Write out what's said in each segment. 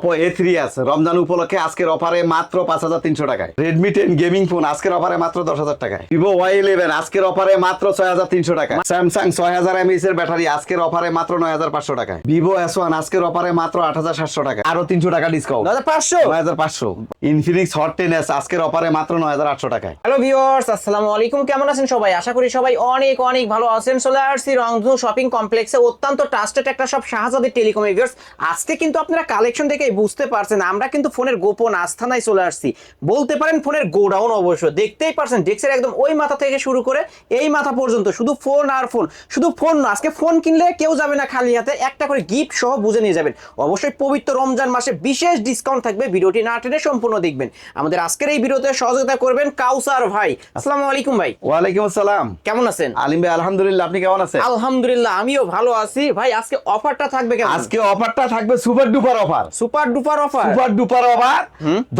Oppo A three S Ramzan উপলক্ষে আজকের অফারে মাত্র পাঁচ হাজার তিনশো টাকায়। রেডমি টেন গেমিং ফোন আজকের অফারে মাত্র দশ হাজার টাকায়। ভিভো ওয়াই ইলেভেন আজকের অফারে মাত্র ছয় হাজার তিনশো টাকা স্যামসাং ছয় হাজার এমএস এর ব্যাটারি আজকের অফারে মাত্র নয় হাজার পাঁচশো টাকায়। ভিভো এস ওয়ান আজকের অফারে মাত্র আট হাজার সাতশো টাকা আরও তিনশো টাকা ডিসকাউন্ট দাদা পাঁচশো? নয় হাজার পাঁচশো। ইনফিনিক্স হট টেন এস আজকের অফারে মাত্র নয় হাজার আটশো টাকায়। হ্যালো ভিউয়ার্স আসসালামু আলাইকুম। কেমন আছেন সবাই? আশা করি সবাই অনেক অনেক ভালো আছেন। চলে আসছি রংধু শপিং কমপ্লেক্সে অত্যন্ত ট্রাস্টেড একটা সব শাহজাদি টেলিকম ভিউয়ার্স আজকে কিন্তু আপনারা কালেকশন দেখে বুঝতে পারছেন আমরা কিন্তু ফোনের গোপন আস্থানায় চলে আসছি। বলতে পারেন ফোনের গোডাউন অবশ্য দেখতেই পারছেন ডেক্সের একদম ওই মাথা থেকে শুরু করে এই মাথা পর্যন্ত শুধু ফোন আর ফোন। শুধু ফোন না আজকে ফোন কিনলে কেউ যাবে না খালি হাতে একটা করে গিফট সহ বুঝে নিয়ে যাবেন। অবশ্যই পবিত্র রমজান মাসে বিশেষ ডিসকাউন্ট থাকবে ভিডিওটি না টেনে সম্পূর্ণ দেখবেন। আমাদের আজকের এই ভিডিওতে সহযোগিতা করবেন কাউসার ভাই। আসসালামু আলাইকুম ভাই। ওয়ালাইকুম আসসালাম। কেমন আছেন? আলিম ভাই আলহামদুলিল্লাহ আপনি কেমন আছেন? আলহামদুলিল্লাহ আমিও ভালো আছি। ভাই আজকে অফারটা থাকবে কেমন? আজকে অফারটা থাকবে super duper offer super duper offer super duper offer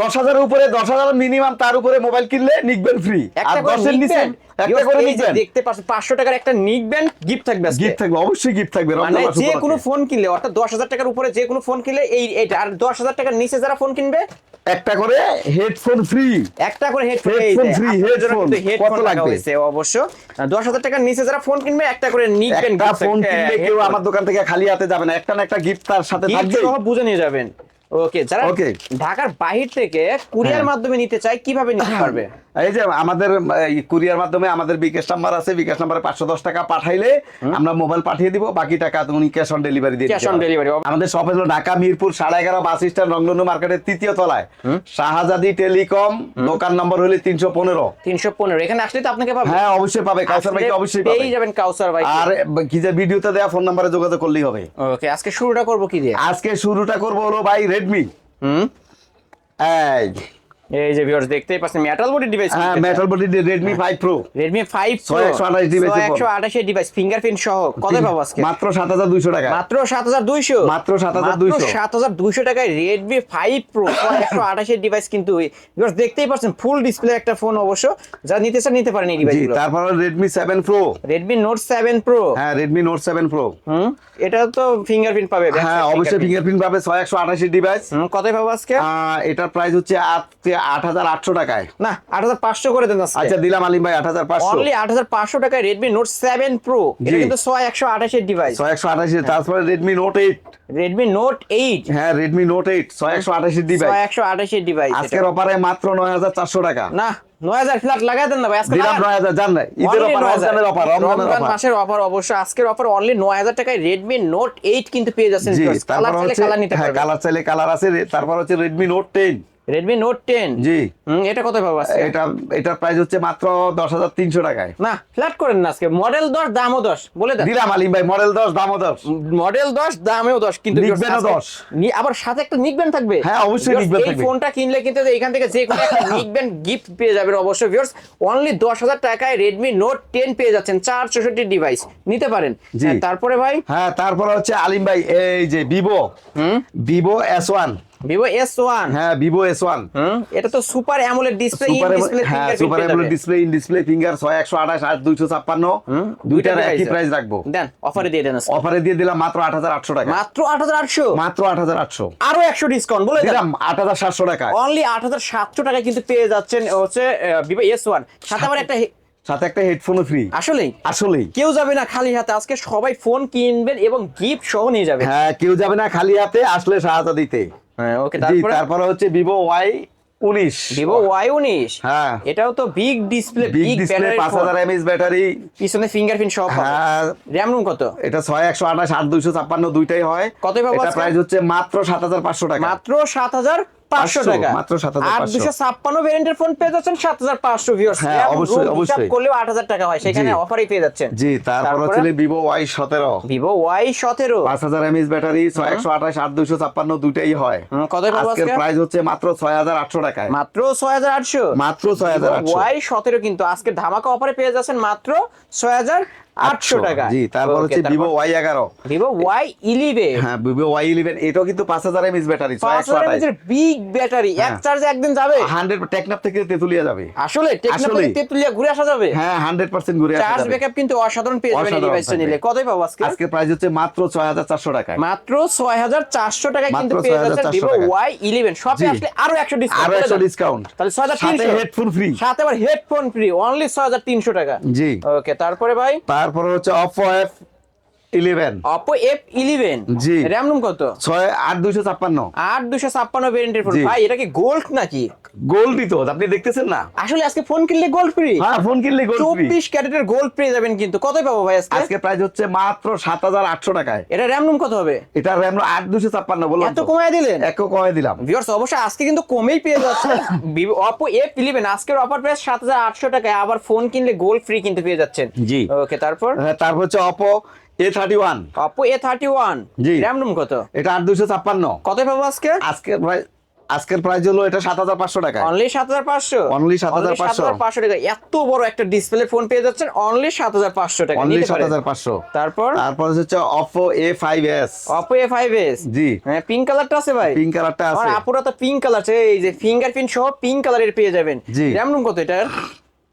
দশ হাজারের উপরে দশ হাজার মিনিমাম তার উপরে মোবাইল কিনলে নিকবেন ফ্রি আর একটা করে দশের নিচে একটা করে এই দেখতে পাচ্ছেন 500 টাকার একটা নিকবেন গিফট থাকবে গিফট থাকবে অবশ্যই গিফট থাকবে মানে যে কোনো ফোন কিনলে অর্থাৎ দশ হাজার টাকার উপরে যে কোনো ফোন কিনলে এই এটা আর দশ হাজার টাকার নিচে যারা ফোন কিনবে? একটা করে হেডফোন ফ্রি একটা করে হেডফোন Headphone হেডফোন কত লাগবে? লাগবে? অবশ্য। দশ হাজার টাকার নিচে যারা ফোন কিনবে একটা করে ফোন কিনলে কেউ আমার দোকান থেকে খালি হাতে যাবে না। একটা না একটা গিফট তার সাথে থাকবে বুঝে নিয়ে যাবেন। ওকে যারা Okay. ঢাকার বাহির থেকে কুরিয়ার হ্যাঁ। মাধ্যমে নিতে চায় কীভাবে নিতে পারবে? এই যে আমাদের কুরিয়ার মাধ্যমে আমাদের বিকাশ নাম্বার আছে বিকাশ নাম্বারে পাঁচশো দশ টাকা পাঠাইলে আমরা মোবাইল পাঠিয়ে দিব বাকি টাকা তুমি ক্যাশ অন ডেলিভারি দিয়ে on পারবে। delivery। আমাদের শপ হলো ঢাকা মিরপুর সাড়ে এগারো বাস স্ট্যান্ড রংলনু মার্কেটের তৃতীয় তলায়। শাহজাদি টেলিকম দোকান নম্বর হলে তিনশো পনেরো। তিনশো পনেরো। এখানে আসলে তো আপনাকে পাবে। হ্যাঁ অবশ্যই পাবে কাউসার ভাইকে অবশ্যই পাবে। পেয়ে যাবেন কাউসার ভাই। আর কি যে ভিডিওতে দেওয়া ফোন নাম্বারে যোগাযোগ করলেই হবে। ওকে আজকে শুরুটা করব কি দিয়ে? আজকে শুরুটা করব হলো ভাই রেডমি হুম এই এই যে ভিউয়ার্স দেখতেই পাচ্ছেন মেটাল বডি ডিভাইস হ্যাঁ metal body Redmi five pro Redmi five ছয় একশো আঠাশ device এর একশো আঠাশের ডিভাইস ফিঙ্গারপ্রিন্ট সহ কত পাবো আজকে? মাত্র সাত হাজার দুইশো টাকা। মাত্র সাত হাজার দুইশো? মাত্র 7,200 সাত হাজার দুইশো টাকায় রেডমি ফাইভ প্রো একশো আঠাশের ডিভাইস কিন্তু ভিউয়ার্স দেখতেই পাচ্ছেন ফুল ডিসপ্লে একটা ফোন অবশ্য। যা নিতে চান নিতে পারেন এই ডিভাইস জি তারপর Redmi seven pro Redmi note seven pro হ্যাঁ রেডমি নোট সেভেন প্রো হুম এটা তো ফিঙ্গারপ্রিন্ট পাবে হ্যাঁ অবশ্যই। ফিঙ্গারপ্রিন্ট পাবে ছয় একশো আঠাশি ডিভাইস কত পাবো আজকে? এটার প্রাইস হচ্ছে আট হাজার আটশো টাকায়। না আট হাজার পাঁচশো করে দেন আচ্ছা দিলাম আলিম ভাই আট হাজার পাঁচশো। অনলি আট হাজার পাঁচশো টাকায় রেডমি নোট সেভেন প্রো এটা কিন্তু ছয় একশো আঠাশের ডিভাইস ছয় একশো তারপরে Redmi note eight Redmi note eight হ্যাঁ রেডমি নোট এইট ছয় একশো ডিভাইস ছয় একশো আঠাশের ডিভাইস আজকের অফারে মাত্র নয় হাজার চারশো টাকা। না নয় হাজার ফ্ল্যাট লাগাই দেন না ভাই আজকে দিলাম। নয় হাজার জান না ঈদের অফার 9,000 রমজানের অফার রমজান মাসের অফার অবশ্য আজকের অফার অনলি নয় হাজার টাকায় রেডমি নোট এইট কিন্তু পেয়ে যাচ্ছেন কালার চাইলে কালার নিতে হ্যাঁ কালার চাইলে কালার আছে তারপর হচ্ছে Redmi note ten Redmi note ten জি। এটা কত পাবো এটা এটার প্রাইস হচ্ছে মাত্র দশ হাজার তিনশো টাকায়। না ফ্ল্যাট করেন না আজকে। মডেল দশ দামও দশ। বলে দেন। দিলাম আলিম ভাই মডেল দশ দামও দশ। মডেল দশ দামেও দশ কিন্তু নিকবেনও আজকে 10 নি- আবার সাথে একটা নিকবেন থাকবে। হ্যাঁ, অবশ্যই নিকবেন এই ফোনটা কিনলে কিন্তু এখান থেকে যে কোনো একটা নিকবেন গিফট পেয়ে যাবেন অবশ্যই ভিউয়ার্স অনলি দশ হাজার টাকায় রেডমি নোট টেন পেয়ে যাচ্ছেন চার চৌষট্টি ডিভাইস নিতে পারেন। হ্যাঁ, তারপরে ভাই? হ্যাঁ তারপরে হচ্ছে আলিম ভাই এই যে Vivo Vivo S one Vivo S one হ্যাঁ ভিভো এস ওয়ান এটা তো super AMOLED display in display হ্যাঁ super AMOLED display in display finger ছয় একশো আঠাশ দুইশো ছাপ্পান্ন। দুইটার একই প্রাইস রাখব। দেন অফারে দিয়ে দেন অফারে দিয়ে দিলাম মাত্র আট হাজার আটশো টাকা। মাত্র আট হাজার আটশো? মাত্র আট হাজার আটশো। আরও একশো ডিসকাউন্ট বলে দিলাম আট হাজার সাতশো টাকা অনলি আট হাজার সাতশো টাকায় কিন্তু পেয়ে যাচ্ছেন হচ্ছে ভিভো এস ওয়ান সাথে আবার একটা সাথে একটা হেডফোনও ফ্রি আসলেই? আসলেই। কেউ যাবে না খালি হাতে। আজকে সবাই ফোন কিনবেন এবং গিফট সহ নিয়ে যাবে হ্যাঁ কেউ যাবে না খালি হাতে আসলে সাহায্য দিতে। হ্যাঁ ওকে তারপরে? তারপরে হচ্ছে ভিভো ওয়াই উনিশ। ভিভো ওয়াই উনিশ? হ্যাঁ। এটাও তো বিগ ডিসপ্লে বিগ ডিসপ্লে পাঁচ হাজার এমএস ব্যাটারি পিছনে ফিঙ্গারপ্রিন্ট সহ হ্যাঁ। র্যাম রুম কত? এটা ছয় একশো আঠাশ আট দুইশো ছাপ্পান্ন দুইটাই হয়। কত প্রাইস হচ্ছে মাত্র সাত হাজার পাঁচশো টাকা। মাত্র সাত হাজার পাঁচশো টাকা। মাত্র 7,500 আর দুশো ছাপ্পান্ন ভ্যারিয়েন্টের ফোন পেয়ে যাচ্ছেন সাত হাজার পাঁচশো ভিউয়ার্স হ্যাঁ, অবশ্যই, অবশ্যই। করলেও আট হাজার টাকা হয় সেখানে অফারই পেয়ে যাচ্ছেন। জি তারপর হচ্ছে ভিভো ওয়াই সতেরো। ভিভো ওয়াই সতেরো। পাঁচ হাজার এমএস ব্যাটারি ছয় একশো আঠাশ আট দুইশো ছাপ্পান্ন দুইটাই হয়। হুম, আজকের প্রাইস হচ্ছে মাত্র ছয় হাজার আটশো টাকায়। মাত্র ছয় হাজার আটশো। মাত্র ছয় হাজার আটশো। ওয়াই সতেরো কিন্তু আজকে ধামাকা অফারে পেয়ে যাচ্ছেন মাত্র ছয় হাজার আটশো টাকা জি তারপর হচ্ছে ভিভো ওয়াই এগারো। ভিভো ওয়াই ইলেভেন হ্যাঁ ভিভো ওয়াই ইলেভেন এটাও কিন্তু পাঁচ হাজার এমএস ব্যাটারি পাঁচ হাজার বিগ ব্যাটারি এক হ্যাঁ। চার্জে একদিন যাবে? হান্ড্রেড টেকনাপ থেকে তেতুলিয়া যাবে। আসলে টেকনাফ থেকে তেতুলিয়া ঘুরে আসা যাবে? হ্যাঁ হান্ড্রেড পার্সেন্ট ঘুরে আসা চার্জ ব্যাকআপ কিন্তু অসাধারণ পেয়ে যাবেন এই ডিভাইসটা নিলে। কতই পাবো আজকে? আজকে প্রাইস হচ্ছে মাত্র ছয় হাজার চারশো টাকায়। মাত্র ছয় হাজার চারশো টাকায় কিন্তু পেয়ে যাচ্ছেন 6,400 ভিভো। ওয়াই ইলেভেন শপে আসলে আরও একশো ডিসকাউন্ট আরও একশো ডিসকাউন্ট তাহলে ছয় হাজার তিনশো। হেডফোন ফ্রি সাথে আবার হেডফোন ফ্রি অনলি ছয় হাজার তিনশো টাকা। জি। ওকে তারপরে ভাই? তারপরে হচ্ছে Oppo F eleven. Oppo F eleven জি। র্যাম রুম কত? ছয় আট দুইশো ছাপ্পান্ন। আট দুশো ছাপ্পান্ন ভেরিয়েন্টের ফোন ভাই এটা কি গোল্ড নাকি? গোল্ডই তো আপনি দেখতেছেন না। আসলে আজকে ফোন কিনলে গোল্ড ফ্রি হ্যাঁ ফোন কিনলে গোল্ড ফ্রি চব্বিশ ক্যারেটের গোল্ড পেয়ে যাবেন কিন্তু। কতই পাবো ভাই আজকে? আজকে প্রাইস হচ্ছে মাত্র সাত হাজার আটশো টাকায়। এটা র্যাম রুম কত হবে? এটা র্যাম আট দুশো বললাম এত কমায় দিলেন? এক দিলাম। ভিউয়ার্স অবশ্যই আজকে কিন্তু কমেই পেয়ে যাচ্ছে। এফ ইলেভেন আজকের অফার প্রাইস সাত হাজার আটশো টাকায়। আবার ফোন কিনলে গোল্ড ফ্রি কিন্তু পেয়ে যাচ্ছেন। জি। ওকে তারপর? হ্যাঁ, তারপর হচ্ছে Oppo A thirty one Oppo A thirty one G. RAM ROM কত? এটা আট দুশো ছাপ্পান্ন। কত পাবো আজকে? আজকের প্রাইস আজকের প্রাইস হলো এটা সাত হাজার পাঁচশো টাকা অনলি সাত হাজার পাঁচশো? Only 7,500 পাঁচশো। টাকা। এত বড় একটা ডিসপ্লে ফোন পেয়ে যাচ্ছেন। অনলি সাত হাজার পাঁচশো টাকা অনলি সাত হাজার পাঁচশো। তারপর? তারপর হচ্ছে Oppo A five S Oppo A five S জি। হ্যাঁ পিঙ্ক কালারটা আছে ভাই। পিঙ্ক কালারটা আছে। আপুরা তো পিঙ্ক কালার আছে এই যে ফিঙ্গারপ্রিন্ট সহ পিঙ্ক কালারের পেয়ে যাবেন। জি। র্যাম রুম কত এটার?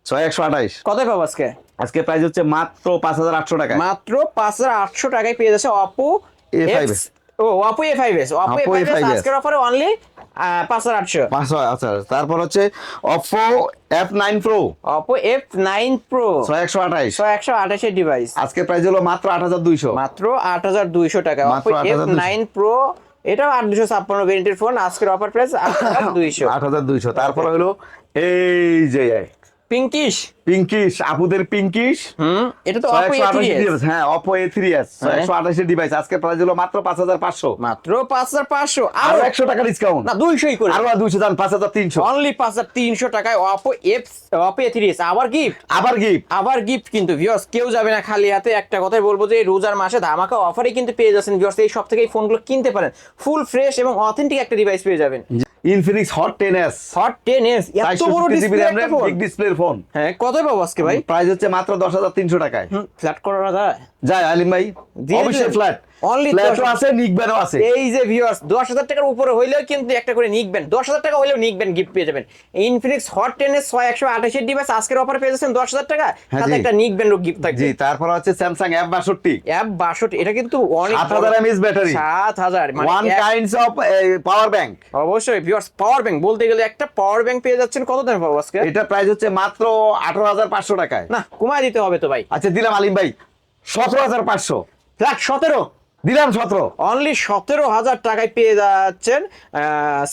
ছয় একশো আঠাইশ কত পাবো আজকে? আজকে প্রাইস হচ্ছে মাত্র পাঁচ হাজার আটশো টাকা। মাত্র পাঁচ হাজার আটশো টাকায় পেয়ে যাচ্ছে Oppo A5s O Oppo A five S Oppo A Oppo five S A5s আজকের অফারে অনলি পাঁচ হাজার আটশো। পাঁচশো আচ্ছা তারপর হচ্ছে Oppo F nine pro Oppo F nine pro ছয় একশো আঠাইশ। ছয় একশো আঠাশের ডিভাইস আজকে প্রাইস হলো মাত্র আট হাজার দুইশো। মাত্র আট হাজার দুইশো টাকা। অপো এফ 8,200 নাইন প্রো এটাও আট দুশো ছাপ্পান্ন ভেরিয়েন্টের ফোন আজকের অফার প্রাইস আট হাজার দুইশো। আট হাজার দুইশো। তারপরে হলো এই যে পিঙ্কিশ পিঙ্কিশ আপুদের পিঙ্কিশ হুম এটা তো অপো ডিভাইস হ্যাঁ অপো আজকে প্রাইস হলো মাত্র পাঁচ হাজার পাঁচশো। মাত্র আরও টাকা ডিসকাউন্ট না করে। আরও অনলি পাঁচ হাজার তিনশো। টাকায় অপো এফ অপো আবার গিফট আবার গিফট আবার গিফট কিন্তু ভিউয়ার্স কেউ যাবে না খালি হাতে। একটা কথাই বলব যে রোজার মাসে ধামাকা অফারে কিন্তু পেয়ে যাচ্ছেন। ভিউয়ার্স এই সব থেকে এই ফোনগুলো কিনতে পারেন। ফুল ফ্রেশ এবং অথেন্টিক একটা ডিভাইস পেয়ে যাবেন। Infinix hot ten S hot ten S এত বড় ডিসপ্লে একটা ফোন ডিসপ্লের ফোন হ্যাঁ কত পাবো আজকে ভাই? প্রাইস হচ্ছে মাত্র দশ হাজার তিনশো টাকায়। ফ্ল্যাট করা যায় যায় আলিম ভাই অবশ্যই ফ্ল্যাট ফ্ল্যাটও আছে নিকব্যানও আছে। এই যে ভিউয়ার্স দশ হাজার টাকার উপরে হইলেও কিন্তু একটা করে নিকবেন দশ হাজার টাকা হইলেও নিকবেন গিফট পেয়ে যাবেন। ইনফিনিক্স হট টেন এস ছয় একশো আঠাশের ডিভাইস আজকের অফার পেয়ে যাচ্ছেন দশ হাজার টাকা হ্যাঁ, সাথে একটা নিকবেন গিফট থাকবে। জি তারপর হচ্ছে স্যামসাং এফ বাষট্টি। অ্যাপ বাষট্টি এটা কিন্তু অনেক ব্যাটারি সাত হাজার মানে one kinds of power bank অবশ্যই ভিউয়ার্স পাওয়ার ব্যাংক বলতে গেলে একটা পাওয়ার ব্যাংক পেয়ে যাচ্ছেন কত দামে পাবো আজকে? এটা প্রাইস হচ্ছে মাত্র আঠারো হাজার পাঁচশো টাকায়। না কমায় দিতে হবে তো ভাই। আচ্ছা দিলাম আলিম ভাই। সতেরো হাজার পাঁচশো। ফ্ল্যাট সতেরো? দিলাম সতেরো। অনলি সতেরো হাজার টাকায় পেয়ে যাচ্ছেন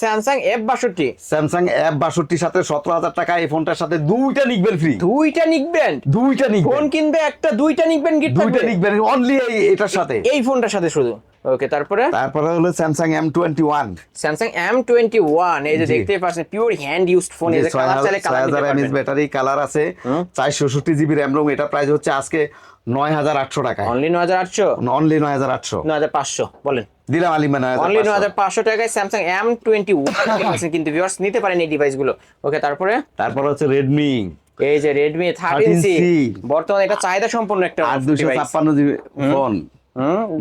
স্যামসাং এফ বাষট্টি। স্যামসাং এফ বাষট্টির সাথে সতেরো হাজার টাকা এই ফোনটার সাথে দুইটা নিকবেন ফ্রি দুইটা নিকবেন দুইটা ফোন নিকবেন কিনবে একটা দুইটা নিকবেন গিফট দুইটা নিকবেন অনলি এটার সাথে। এই ফোনটার সাথে শুধু? ওকে তারপরে? তারপরে হলো Samsung M twenty one Samsung M twenty one এই যে দেখতে পাচ্ছেন পিওর হ্যান্ড ইউজড ফোন এই যে কালার চাইলে কালার নিতে এমএস পারবেন। ব্যাটারি কালার আছে। চারশো ষষ্টি জিবি র্যাম রোম এটা প্রাইস হচ্ছে আজকে নয় হাজার আটশো টাকায়। অনলি নয় হাজার আটশো? অনলি নয় হাজার আটশো। নয় হাজার পাঁচশো বলেন। দিলাম আলিমা নয় অনলি নয় হাজার হাজার পাঁচশো টাকায় স্যামসাং এম টোয়েন্টি ওয়ান কিন্তু ভিউয়ার্স নিতে পারেন এই ডিভাইসগুলো। ওকে তারপরে? তারপর হচ্ছে রেডমি এই যে সি 13C বর্তমানে এটা চাহিদা সম্পন্ন একটা। ছাপ্পান্ন জিবি ফোন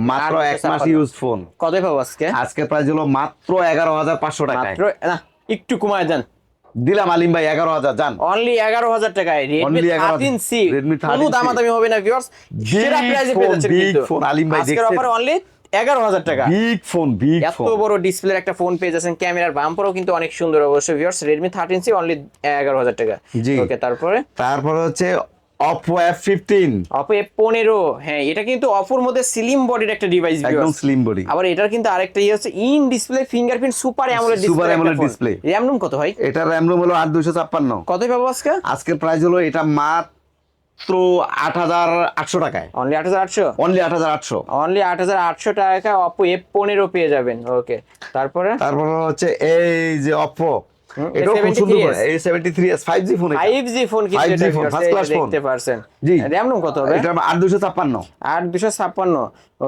মাত্র এক মাস ইউজ ফোন কতই পাবো আজকে? আজকের প্রাইস হলো মাত্র এগারো হাজার পাঁচশো মাত্র না একটু কমায় দেন। দিলাম আলিম ভাই এগারো হাজার জান অনলি এগারো হাজার টাকায়। Redmi Only 11,000 thirteen C Redmi কোনো 13C দামাদামি হবে না ভিউয়ার্স সেরা Big প্রাইসে পেয়ে যাচ্ছেন কিন্তু। phone, আলিম ভাই আজকের? অফারে অনলি এগারো হাজার টাকা। বিগ ফোন বিগ এত বড় ডিসপ্লের একটা ফোন পেয়ে যাচ্ছেন ক্যামেরার বাম্পারও কিন্তু অনেক সুন্দর অবশ্যই viewers Redmi thirteen C only এগারো হাজার টাকা। ওকে তারপরে? তারপরে হচ্ছে Oppo F fifteen Oppo F পনেরো হ্যাঁ এটা কিন্তু অপোর মধ্যে স্লিম বডির একটা ডিভাইস একদম স্লিম বডি আবার এটার কিন্তু আরেকটা ইয়ে হচ্ছে in display fingerprint super AMOLED Super display AMOLED RAM ROM কত ভাই? এটা র্যাম রোম হলো আট দুশো ছাপ্পান্ন। কতই পাবো আজকে? আজকের প্রাইস হলো এটা মাত্র আট হাজার আটশো টাকায়। অনলি আট হাজার আটশো? অনলি আট হাজার আটশো। অনলি আট হাজার আটশো টাকা অপো এফ পনেরো পেয়ে যাবেন। ওকে তারপরে? তারপর হচ্ছে এই যে অপো এটাও খুব A73s সুন্দর এই seventy three S five G phone five G phone কিন্তু 5G এটা first এই class দেখতে পারছেন জি। র্যাম রুম কত হবে? এটা আট দুশো ছাপ্পান্ন। আট দুশো ছাপ্পান্ন।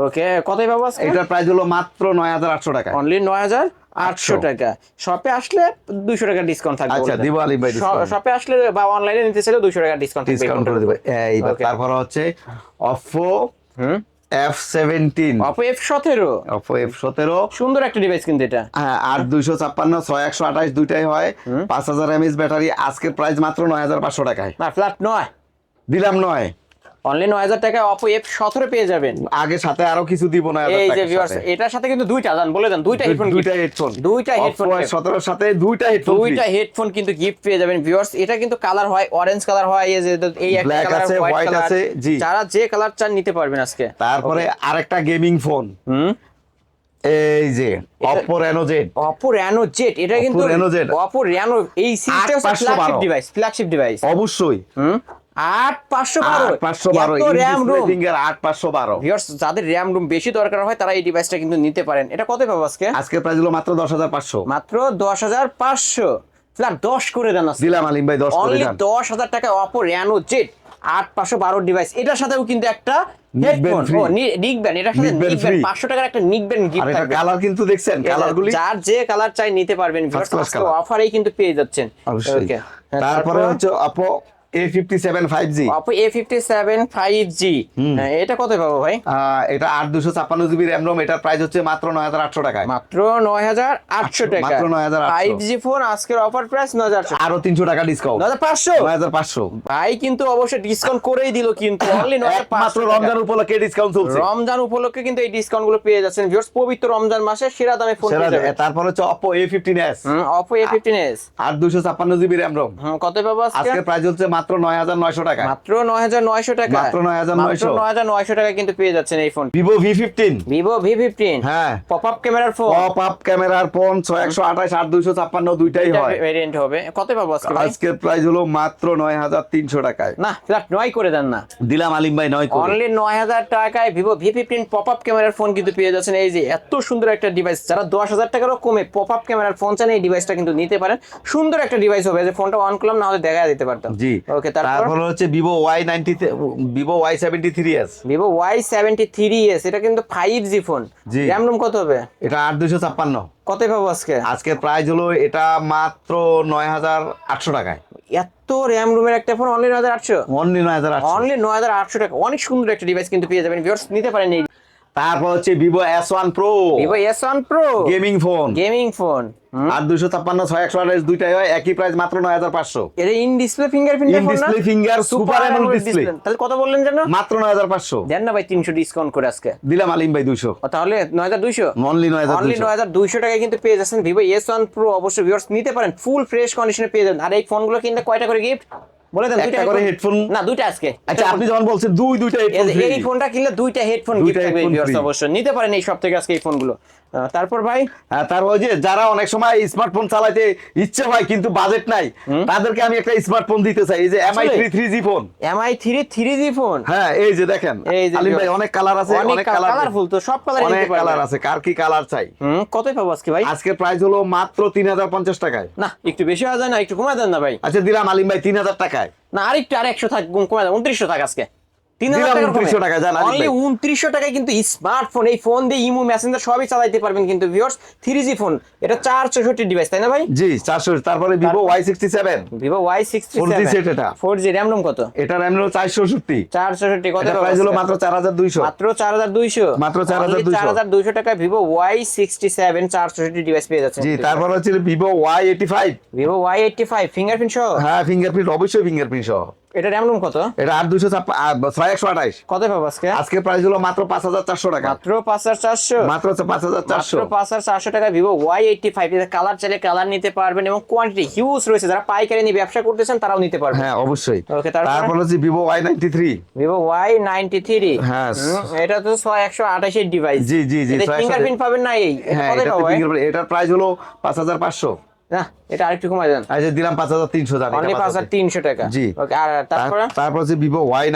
ওকে কতই পাবো আজকে? এটার প্রাইস হলো মাত্র নয় হাজার আটশো টাকা। অনলি নয় হাজার আটশো টাকা। শপে আসলে দুইশো টাকা ডিসকাউন্ট থাকবে আচ্ছা, দেন। ভাই শপে আসলে বা অনলাইনে নিতে চাইলে দুইশো টাকা ডিসকাউন্ট ডিসকাউন্ট করে দেবে. তারপর হচ্ছে অপো হুম? এফ সেভেন্টিন অপো এফ সতেরো। অপো এফ সতেরো। সুন্দর একটা ডিভাইস কিন্তু এটা। হ্যাঁ আর দুইশো ছাপ্পান্ন ছয় একশো আঠাশ দুইটাই হয়। পাঁচ হাজার এমএস ব্যাটারি আজকের প্রাইস মাত্র নয় হাজার পাঁচশো টাকায়। না ফ্ল্যাট নয়। দিলাম নয়। অনলি নয় হাজার টাকায় অপো এফ সতেরো পেয়ে যাবেন। আগে সাথে আরও কিছু দিব না এই যে ভিউয়ার্স এটার সাথে কিন্তু দুইটা জান বলে দেন দুইটা হেডফোন দুইটা হেডফোন দুইটা হেডফোন সতেরোর সাথে দুইটা হেডফোন দুইটা হেডফোন কিন্তু গিফট পেয়ে যাবেন ভিউয়ার্স এটা কিন্তু কালার হয় অরেঞ্জ কালার হয় এই যে এই একটা কালার আছে, হোয়াইট আছে, জি। যারা যে কালার চান নিতে পারবেন আজকে। তারপরে আরেকটা গেমিং ফোন হুম? এই যে Oppo Reno Z Oppo Reno Z এটা কিন্তু। অপো র্যানো এই সিরিজটা ফ্ল্যাগশিপ ডিভাইস ফ্ল্যাগশিপ ডিভাইস অবশ্যই। হুম? আট পাঁচশো বারো। পাঁচশো বারো র্যাম ফিঙ্গার আট পাঁচশো বারো। যাদের র্যাম রুম বেশি দরকার হয় তারা এই ডিভাইসটা কিন্তু নিতে পারেন। এটা কত পাবো আজকে? আজকের প্রাইস হলো মাত্র দশ হাজার পাঁচশো। মাত্র দশ হাজার ফ্ল্যাট দশ করে দেন দিলাম আলিম ভাই দশ অনলি দশ হাজার টাকায় অপো র্যানো জেট আট বারো ডিভাইস এটার সাথেও কিন্তু একটা তারপরে হচ্ছে Oppo A fifty seven five G Oppo A fifty seven five G এটা কত পাবো ভাই? এটা আট দুশো ছাপ্পান্ন জিবি র্যাম রোম এটার প্রাইস হচ্ছে মাত্র নয় হাজার আটশো টাকায়। মাত্র নয় হাজার আটশো টাকা। মাত্র 9,800 ফাইভ ফোন আজকের অফার প্রাইস নয় হাজার আরও তিনশো টাকা ডিসকাউন্ট নয় হাজার পাঁচশো। নয় হাজার পাঁচশো। ভাই কিন্তু অবশ্যই ডিসকাউন্ট করেই দিল কিন্তু অনলি নয় হাজার রমজান উপলক্ষে ডিসকাউন্ট চলছে। রমজান উপলক্ষে কিন্তু এই ডিসকাউন্টগুলো পেয়ে যাচ্ছেন। ভিউয়ার্স পবিত্র রমজান মাসে সেরা দামে ফোন পেয়ে যাবেন। তারপর হচ্ছে ফিফটিন এস আট দুশো ছাপ্পান্ন জিবি র্যাম রোম। কত পাবো আজকে? আজকের প্রাইস হচ্ছে মাত্র নয় হাজার নয়শো টাকা। মাত্র নয় হাজার নয়শো টাকা। মাত্র 9,900 নয় হাজার নয়শো টাকা কিন্তু পেয়ে যাচ্ছেন এই phone Vivo V fifteen Vivo V fifteen হ্যাঁ। পপ আপ ক্যামেরার ফোন পপ আপ ক্যামেরার ফোন ছয় একশো আঠাশ আট দুইশো ছাপ্পান্ন দুইটাই হয়। ভেরিয়েন্ট হবে। কত পাবো আজকে আজকের প্রাইস হলো মাত্র নয় হাজার তিনশো টাকায়। না ফ্ল্যাট নয় করে দেন না। দিলাম আলিম ভাই নয় করে। অনলি নয় হাজার টাকায় Vivo V fifteen pop up ক্যামেরার ফোন কিন্তু পেয়ে যাচ্ছেন। এই যে এত সুন্দর একটা ডিভাইস যারা দশ হাজার টাকারও কমে পপ আপ ক্যামেরার ফোন চান এই ডিভাইসটা কিন্তু নিতে পারেন। সুন্দর একটা ডিভাইস হবে। যে ফোনটা অন করলাম না হলে দেখা দিতে পারতাম। জি। ওকে তারপর? তারপর হচ্ছে Vivo Y ninety Vivo Y seventy three S Vivo Y seventy three S এটা কিন্তু five G. Phone. RAM ROM কত হবে? এটা আট দুশো ছাপ্পান্ন। কত পাবো আজকে? আজকের প্রাইস হলো এটা মাত্র নয় হাজার আটশো টাকায়। এত র্যাম রুমের একটা ফোন অনলি নয় হাজার আটশো? অনলি নয় হাজার আটশো। অনলি নয় হাজার আটশো টাকা। অনেক সুন্দর একটা ডিভাইস কিন্তু পেয়ে যাবেন। ভিউয়ার্স নিতে পারেন এই তারপর হচ্ছে Vivo S one pro Vivo S one pro gaming phone gaming phone আর দুশো ছাপ্পান্ন ছয় একশো আঠাশ দুইটাই হয় একই প্রাইস মাত্র নয় হাজার পাঁচশো। এটা in display fingerprint In display finger, super AMOLED display। তাহলে কত বললেন যেন? মাত্র নয় হাজার পাঁচশো। দেন না ভাই তিনশো ডিসকাউন্ট করে আজকে। দিলাম আলিম ভাই দুইশো। তাহলে নয় হাজার দুইশো? অনলি নয় হাজার অনলি নয় হাজার দুইশো টাকায় কিন্তু পেয়ে যাচ্ছেন ভিভো এস ওয়ান প্রো অবশ্যই ভিউয়ার্স নিতে পারেন ফুল ফ্রেশ কন্ডিশনে পেয়ে যাবেন। আর এই ফোনগুলো কিনতে কয়টা করে গিফট বলে দেন একটা করে headphone। না দুইটা আজকে। আচ্ছা আপনি যখন বলছেন দুই দুইটা headphone এই ফোনটা কিনলে দুইটা হেডফোন দুইটা গিফট headphone ভিউয়ার্স অবশ্যই। নিতে পারেন এই সব থেকে আজকে এই ফোনগুলো তারপর ভাই? হ্যাঁ, তারপর ওই যে যারা অনেক সময় স্মার্টফোন চালাতে ইচ্ছে হয় কিন্তু বাজেট নাই তাদেরকে আমি একটা স্মার্টফোন দিতে চাই এই যে MI three three G phone MI three three G phone হ্যাঁ এই যে দেখেন এই যে আলিম ভাই অনেক কালার আছে অনেক অনেক কালার কালারফুল তো সব কালার অনেক কালার আছে কার কি কালার চাই? কতই পাবো আজকে ভাই? আজকে প্রাইস হলো মাত্র তিন হাজার পঞ্চাশ টাকায়। না একটু বেশি হয়ে যায় না একটু কমায় দেন না ভাই। আচ্ছা দিলাম আলিম ভাই তিন হাজার টাকায়। না আরেকটু আর একশো থাক কমায় দেন উনত্রিশশো টাকা আজকে। তিন দিলাম হাজার 2900 টাকা, যান, আরিফ অনলি ভাই। উনত্রিশশো টাকায় কিন্তু স্মার্টফোন এই ফোন দিয়ে ইমো মেসেঞ্জার সবই চালাইতে পারবেন কিন্তু ভিউয়ার্স থ্রি জি ফোন এটা চার চৌষট্টি ডিভাইস তাই না ভাই? জি চারশো তারপরে Vivo Y sixty seven Vivo Y sixty 4G set এটা। ফোর জি র্যাম রুম কত? এটা র্যাম হলো চারশো ষট্টি চার চৌষট্টি কত প্রাইস হলো মাত্র চার হাজার দুইশো। মাত্র চার হাজার দুইশো। মাত্র 4,200 চার হাজার দুইশো টাকায় ভিভো ওয়াই সিক্সটি সেভেন চার চৌষট্টি ডিভাইস পেয়ে যাচ্ছে জি তারপর হচ্ছে Vivo Y eighty five Vivo Y eighty five fingerprint সহ? হ্যাঁ ফিঙ্গারপ্রিন্ট অবশ্যই ফিঙ্গারপ্রিন্ট সহ। এটা র্যাম রুম কত? এটা আট দুশো ছয় একশো আঠাইশ। কত পাবো আজকে? আজকের প্রাইস হলো মাত্র পাঁচ হাজার চারশো টাকা। মাত্র পাঁচ হাজার চারশো? মাত্র পাঁচ হাজার চারশো। মাত্র পাঁচ হাজার চারশো টাকা Vivo Y eighty five colour চাইলে কালার নিতে পারবেন এবং কোয়ান্টিটি হিউজ রয়েছে। যারা পাইকারি নিয়ে ব্যবসা করতেছেন তারাও নিতে পারবেন। হ্যাঁ অবশ্যই। Okay, তারপরে? হচ্ছে Vivo Y ninety three Vivo Y ninety three হ্যাঁ। এটা তো ছয় একশো আঠাশের ডিভাইস জি, জি, জি, 628 ফিঙ্গারপ্রিন্ট পাবেন না এই। হ্যাঁ এটার প্রাইস হলো পাঁচ হাজার পাঁচশো। না এটা আরেকটু কমাই দেন। এই দিলাম পাঁচ হাজার তিনশো টাকা অনলি পাঁচ হাজার তিনশো টাকা। জি। ওকে আর তারপরে? তারপর হচ্ছে ভিভো ওয়াই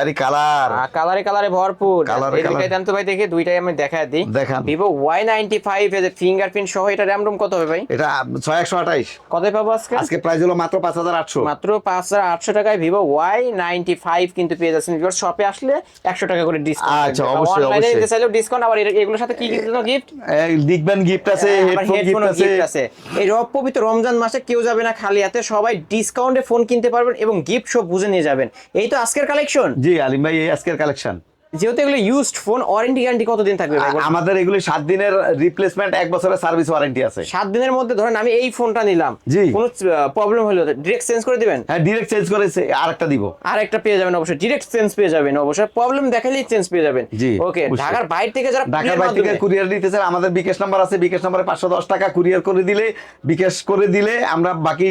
আরে কালার। কালারে কালারে ভরপুর। Colour এ এই দুইটাই colour। দেন তো ভাই দেখে দুইটাই আমি দেখা দিই। দেখান। ভিভো ওয়াই নাইনটি ফিঙ্গারপ্রিন্ট সহ এটা র্যাম রোম কত হবে ভাই? এটা ছয় একশো আঠাইশ। কত পাবো আজকে? আজকে প্রাইস হলো মাত্র পাঁচ হাজার আটশো। মাত্র পাঁচ হাজার আটশো টাকায় ভিভো ওয়াই নাইনটি ফাইভ কিন্তু পেয়ে যাচ্ছেন। শপে আসলে একশো টাকা করে ডিসকাউন্ট আচ্ছা, অবশ্যই, অবশ্যই। নিতে চাইলেও ডিসকাউন্ট আবার এর- এগুলোর সাথে কি কি গিফট লিখবেন গিফট আছে হেডফোন গিফট আছে। এই পবিত্র রমজান মাসে কেউ যাবে না খালি হাতে, সবাই ডিসকাউন্টে ফোন কিনতে পারবেন এবং গিফট সব বুঝে নিয়ে যাবেন। এই তো আজকের কালেকশন জি, আলিম ভাই, এই আজকের কালেকশন যেহেতু এগুলো ইউজড ফোন ওয়ারেন্টি গ্যারান্টি কতদিন থাকবে আমাদের এগুলি সাত দিনের রিপ্লেসমেন্ট এক বছরের সার্ভিস ওয়ারেন্টি আছে। সাত দিনের মধ্যে ধরেন আমি এই ফোনটা নিলাম। কোনো প্রবলেম হলো ডিরেক্ট চেঞ্জ করে দিবেন? হ্যাঁ ডিরেক্ট চেঞ্জ করে আরেকটা দিব। পেয়ে যাবেন অবশ্যই। ডিরেক্ট চেঞ্জ পেয়ে যাবেন অবশ্যই। প্রবলেম দেখালেই চেঞ্জ পেয়ে যাবেন। ওকে ঢাকার বাইরে থেকে যারা ঢাকার বাইরে থেকে কুরিয়ার চান আমাদের বিকাশ নাম্বার আছে বিকাশ নাম্বারে পাঁচশো দশ টাকা কুরিয়ার করে দিলে বিকাশ করে দিলে আমরা বাকি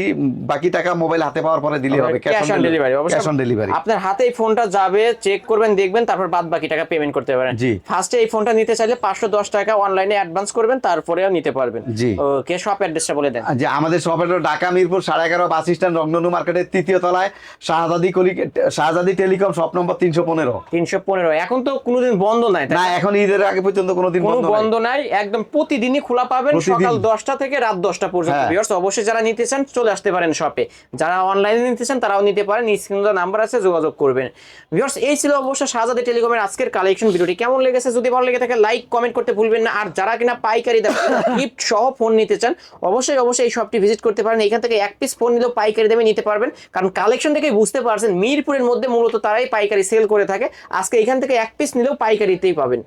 বাকি টাকা মোবাইল হাতে পাওয়ার পরে দিলে হবে cash on delivery cash on delivery আপনার হাতে এই ফোনটা যাবে চেক করবেন দেখবেন তারপর বাদ বাকি টাকা পেমেন্ট করতে পারেন জি। ফার্স্টে এই ফোনটা নিতে চাইলে পাঁচশো দশ টাকা অনলাইনে অ্যাডভান্স করবেন তারপরেও নিতে পারবেন জি। ওকে শপ অ্যাড্রেসটা বলে দেন যে আমাদের শপ হলো ঢাকা মিরপুর সাড়ে এগারো বাস স্ট্যান্ড রংননু মার্কেটের তৃতীয় তলায় শাহজাদি কলি শাহজাদি টেলিকম শপ নম্বর তিনশো পনেরো তিনশো পনেরো এখন তো কোনোদিন বন্ধ নাই না? এখন ঈদের আগে পর্যন্ত কোনোদিন কোনো বন্ধ নাই। একদম প্রতিদিনই খোলা পাবেন। সকাল দশটা থেকে রাত দশটা পর্যন্ত হ্যাঁ। ভিউয়ার্স অবশ্যই যারা নিতে চান চলে আসতে পারেন শপে যারা অনলাইনে নিতে চান তারাও নিতে পারেন স্ক্রিনে নাম্বার আছে যোগাযোগ করবেন ভিউয়ার্স এই ছিল অবশ্য শাহজাদি টেলিকমের আজকের কালেকশন ভিডিওটি। কেমন লেগেছে যদি ভালো লেগে থাকে লাইক কমেন্ট করতে ভুলবেন না। আর যারা কিনা পাইকারি দামে গিফট সহ ফোন নিতে চান, অবশ্যই অবশ্যই এই শপটি ভিজিট করতে পারেন। এখান থেকে এক পিস ফোন নিলেও পাইকারি দামে নিতে পারবেন। কারণ কালেকশন থেকে বুঝতে পারছেন, মিরপুরের মধ্যে মূলত তারাই পাইকারি সেল করে থাকে। আজকে এখান থেকে এক পিস নিলেও পাইকারিতেই পাবেন।